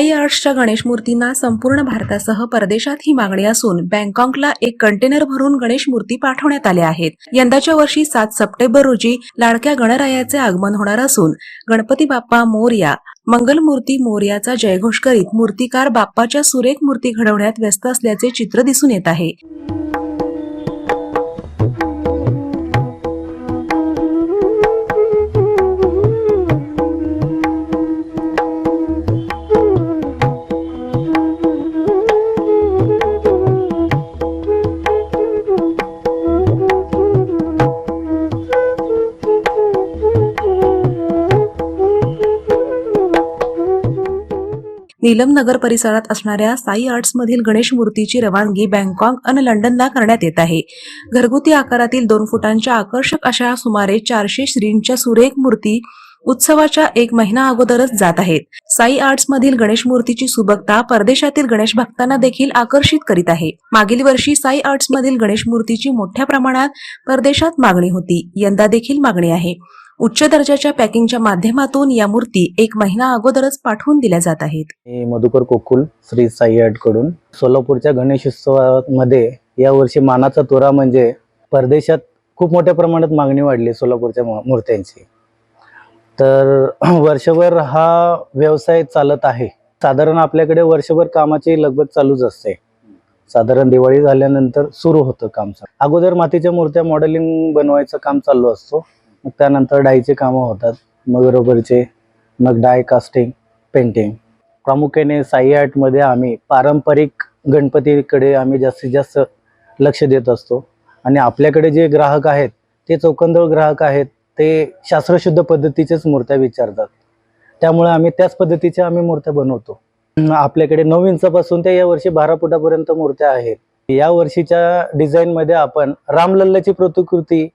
साई आर्ट्सच्या गणेश मूर्तींना संपूर्ण भारतासह परदेशात ही मागणी असून बँकॉकला एक कंटेनर भरून गणेश मूर्ती पाठवण्यात आल्या आहेत. यंदाच्या वर्षी सात सप्टेंबर रोजी लाडक्या गणरायाचे आगमन होणार असून गणपती बाप्पा मोरया मंगलमूर्ती मोरयाचा जयघोष करीत मूर्तिकार बाप्पाच्या सुरेख मूर्ती घडवण्यात व्यस्त असल्याचे चित्र दिसून येत आहे. नीलम नगर परिसरात असणाऱ्या साई आर्ट्स मधील गणेश मूर्तीची रवानगी बँकॉक आणि लंडनला करण्यात येत आहे. घरगुती आकारातील दोन फुटांच्या आकर्षक अशा सुमारे चारशे श्रींच्या सुरेख मूर्ती उत्सवाच्या एक महिना अगोदरच जात आहेत. साई आर्ट्स मधील गणेश मूर्तीची सुबकता परदेशातील गणेश भक्तांना देखील आकर्षित करीत आहे. मागील वर्षी साई आर्ट्स मधील गणेश मूर्तीची मोठ्या प्रमाणात परदेशात मागणी होती. यंदा देखील मागणी आहे. उच्च दर्जाच्या पॅकिंगच्या माध्यमातून या मूर्ती एक महिना अगोदरच पाठवून दिल्या जात आहेत. मधुकर कोकुल श्री साई कडून. सोलापूरच्या गणेशोत्सवामध्ये यावर्षी मानाचा तोरा म्हणजे परदेशात खूप मोठ्या प्रमाणात मागणी वाढली सोलापूरच्या मूर्त्यांची. तर वर्षभर हा व्यवसाय चालत आहे. साधारण आपल्याकडे वर्षभर कामाची लगबग चालूच असते. साधारण दिवाळी झाल्यानंतर सुरू होतं काम. अगोदर मातीच्या मूर्त्या मॉडेलिंग बनवायचं काम चालू असतो. मग त्यानंतर डाईचे कामं होतात. मग रबरचे मग डाय कास्टिंग पेंटिंग. प्रामुख्याने साई आर्टमध्ये आम्ही पारंपरिक गणपतीकडे आम्ही जास्तीत जास्त लक्ष देत असतो. आणि आपल्याकडे जे ग्राहक आहेत ते चौकंदळ ग्राहक आहेत ते शास्त्रशुद्ध पद्धतीचेच मूर्त्या विचारतात. त्यामुळे आम्ही त्याच पद्धतीच्या आम्ही मूर्त्या बनवतो. आपल्याकडे नऊ इंचापासून ते यावर्षी बारा फुटापर्यंत मूर्त्या आहेत. या वर्षीच्या डिझाईनमध्ये आपण रामलल्लाची प्रतिकृती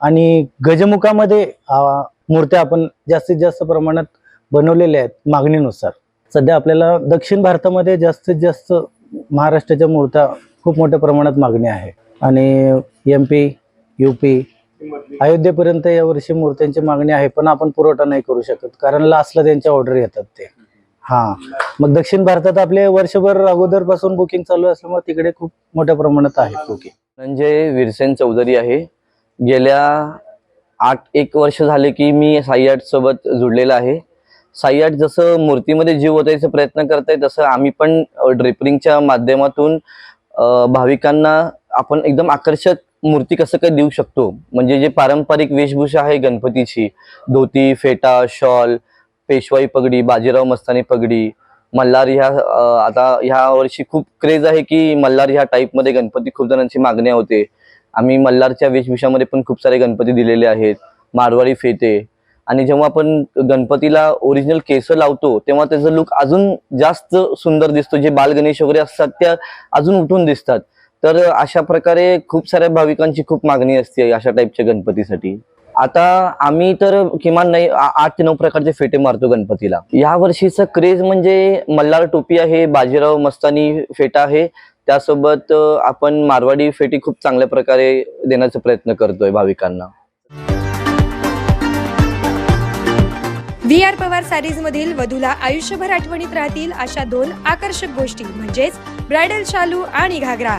आणि गजमुखामध्ये मूर्त्या आपण जास्तीत जास्त प्रमाणात बनवलेल्या आहेत मागणीनुसार. सध्या आपल्याला दक्षिण भारतामध्ये जास्तीत जास्त महाराष्ट्राच्या मूर्त्या खूप मोठ्या प्रमाणात मागणी आहे. आणि एम पी यू पी अयोध्येपर्यंत यावर्षी मूर्त्यांची मागणी आहे पण आपण पुरवठा नाही करू शकत कारण लास्टला त्यांच्या ऑर्डर येतात ते. हां. मग दक्षिण भारतात आपले वर्षभर अगोदरपासून बुकिंग चालू असल्यामुळे तिकडे खूप मोठ्या प्रमाणात आहे बुकिंग म्हणजे विरसेन चौधरी आहे. गेल्या आठ एक वर्ष झाले की मी साई आर्ट सोबत जुडलेला आहे. साई आर्ट जसं मूर्तीमध्ये जीव ओतायचा प्रयत्न करत आहे तसं आम्ही पण ड्रेपरिंगच्या माध्यमातून भाविकांना आपण एकदम आकर्षक मूर्ती कसं काय देऊ शकतो? म्हणजे जे पारंपरिक वेशभूषा आहे गणपतीची धोती फेटा शॉल पेशवाई पगडी बाजीराव मस्तानी पगडी मल्हार ह्या आता ह्या वर्षी खूप क्रेज आहे की मल्हार ह्या टाईपमध्ये गणपती खूप जणांची मागण्या होते. आम्ही मल्हारच्या वेशभूषामध्ये पण खूप सारे गणपती दिलेले आहेत. मारवाडी फेते आणि जेव्हा आपण गणपतीला ओरिजिनल केस लावतो तेव्हा त्याचा लुक अजून जास्त सुंदर दिसतो. जे बाल गणेश वगैरे असतात त्या अजून उठून दिसतात. तर अशा प्रकारे खूप साऱ्या भाविकांची खूप मागणी असते अशा टाईपच्या गणपतीसाठी. आता आम्ही तर किमान नाही आठ ते नऊ प्रकारचे फेटे मारतो गणपतीला. या वर्षीचं क्रेज म्हणजे मल्हार टोपी आहे बाजीराव मस्तानी फेटा आहे त्यासोबत आपण मारवाडी फेटी खूप चांगल्या प्रकारे देण्याचा प्रयत्न करतोय भाविकांना. व्ही आर पवार सारीज मधील वधूला आयुष्यभर आठवणीत राहतील अशा दोन आकर्षक गोष्टी म्हणजेच ब्रायडल शालू आणि घागरा.